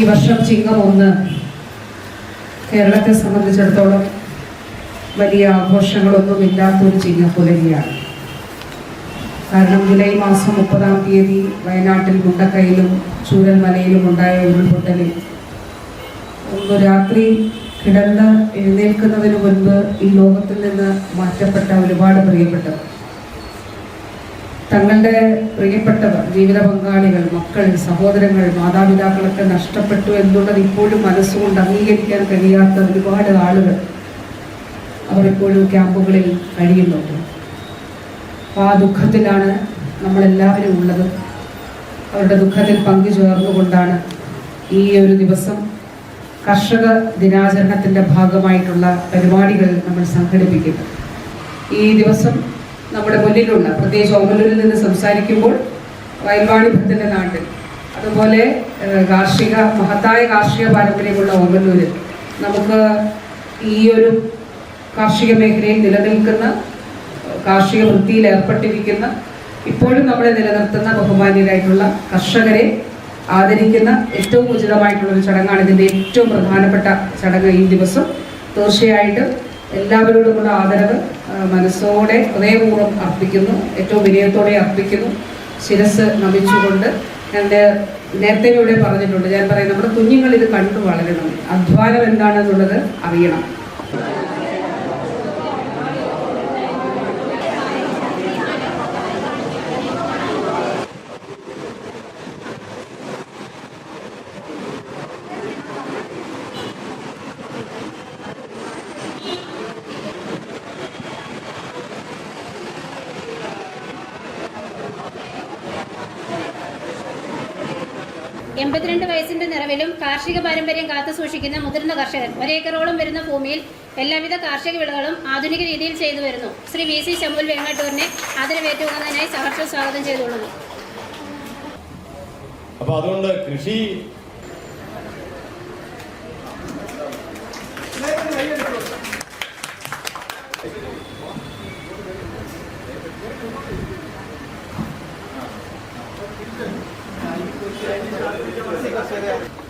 ഈ വർഷം ചിങ്ങം ഒന്ന്. കേരളത്തെ സംബന്ധിച്ചിടത്തോളം വലിയ ആഘോഷങ്ങളൊന്നും ഇല്ലാത്തൊരു ചിങ്ങപ്പുലരിയാണ് കാരണം ജൂലൈ മാസം മുപ്പതാം തീയതി വയനാട്ടിൽ മുണ്ടക്കയിലും ചൂരൽമലയിലും ഉണ്ടായ ഉരുൾപൊട്ടലിൽ ഒന്ന് രാത്രി കിടന്ന് എഴുന്നേൽക്കുന്നതിന് മുൻപ് ഈ ലോകത്തിൽ നിന്ന് മാറ്റപ്പെട്ട ഒരുപാട് പ്രിയപ്പെട്ടവർ. തങ്ങളുടെ പ്രിയപ്പെട്ടവർ ജീവിത പങ്കാളികൾ മക്കൾ സഹോദരങ്ങൾ മാതാപിതാക്കളൊക്കെ നഷ്ടപ്പെട്ടു എന്നുള്ളത് ഇപ്പോഴും മനസ്സുകൊണ്ട് അംഗീകരിക്കാൻ കഴിയാത്ത ഒരുപാട് ആളുകൾ അവർ ഇപ്പോഴും ക്യാമ്പുകളിൽ കഴിയുന്നുണ്ട്. അപ്പോൾ ആ ദുഃഖത്തിലാണ് നമ്മളെല്ലാവരും ഉള്ളത്. അവരുടെ ദുഃഖത്തിൽ പങ്കു ചേർന്നുകൊണ്ടാണ് ഈ ഒരു ദിവസം കർഷക ദിനാചരണത്തിന്റെ ഭാഗമായിട്ടുള്ള പരിപാടികൾ നമ്മൾ സംഘടിപ്പിക്കുന്നത്. ഈ ദിവസം നമ്മുടെ മുന്നിലുണ്ട്. പ്രത്യേകിച്ച് ഓമലൂരിൽ നിന്ന് സംസാരിക്കുമ്പോൾ വയൽവാണിഭത്തിന്റെ നാട്ടിൽ അതുപോലെ കാർഷിക മഹത്തായ കാർഷിക പാരമ്പര്യമുള്ള ഓമലൂരിൽ നമുക്ക് ഈ ഒരു കാർഷിക മേഖലയിൽ നിലനിൽക്കുന്ന കാർഷിക വൃത്തിയിൽ ഏർപ്പെട്ടിരിക്കുന്ന ഇപ്പോഴും നമ്മളെ നിലനിർത്തുന്ന ബഹുമാന്യരായിട്ടുള്ള കർഷകരെ ആദരിക്കുന്ന ഏറ്റവും ഉചിതമായിട്ടുള്ള ഒരു ചടങ്ങാണ് ഇതിന്റെ ഏറ്റവും പ്രധാനപ്പെട്ട ചടങ്ങ് ഈ ദിവസം. തീർച്ചയായിട്ടും എല്ലാവരോടുമുള്ള ആദരവ് മനസ്സോടെ ഹൃദയപൂർവം അർപ്പിക്കുന്നു ഏറ്റവും വിനയത്തോടെ അർപ്പിക്കുന്നു. ശിരസ് നമിച്ചുകൊണ്ട് എന്റെ നേരത്തെ ഇവിടെ പറഞ്ഞിട്ടുണ്ട്. ഞാൻ പറയും നമ്മുടെ കുഞ്ഞുങ്ങൾ ഇത് കണ്ടു വളരണം. അധ്വാനം എന്താണെന്നുള്ളത് അറിയണം. എൺപത്തിരണ്ട് വയസ്സിന്റെ നിറവിലും കാർഷിക പാരമ്പര്യം കാത്തു സൂക്ഷിക്കുന്ന മുതിർന്ന കർഷകൻ. ഒരേക്കറോളം വരുന്ന ഭൂമിയിൽ എല്ലാവിധ കാർഷിക വിളകളും ആധുനിക രീതിയിൽ ചെയ്തു വരുന്നു. ശ്രീ വി സി ശമ്പുൽ വെങ്ങാട്ടൂരിനെ ആദരവേറ്റുകൊള്ളുന്നതിനായി സഹർഷ സ്വാഗതം ചെയ്തുകൊള്ളുന്നു. അപ്പൊ അതുകൊണ്ട് കൃഷി すいませんね。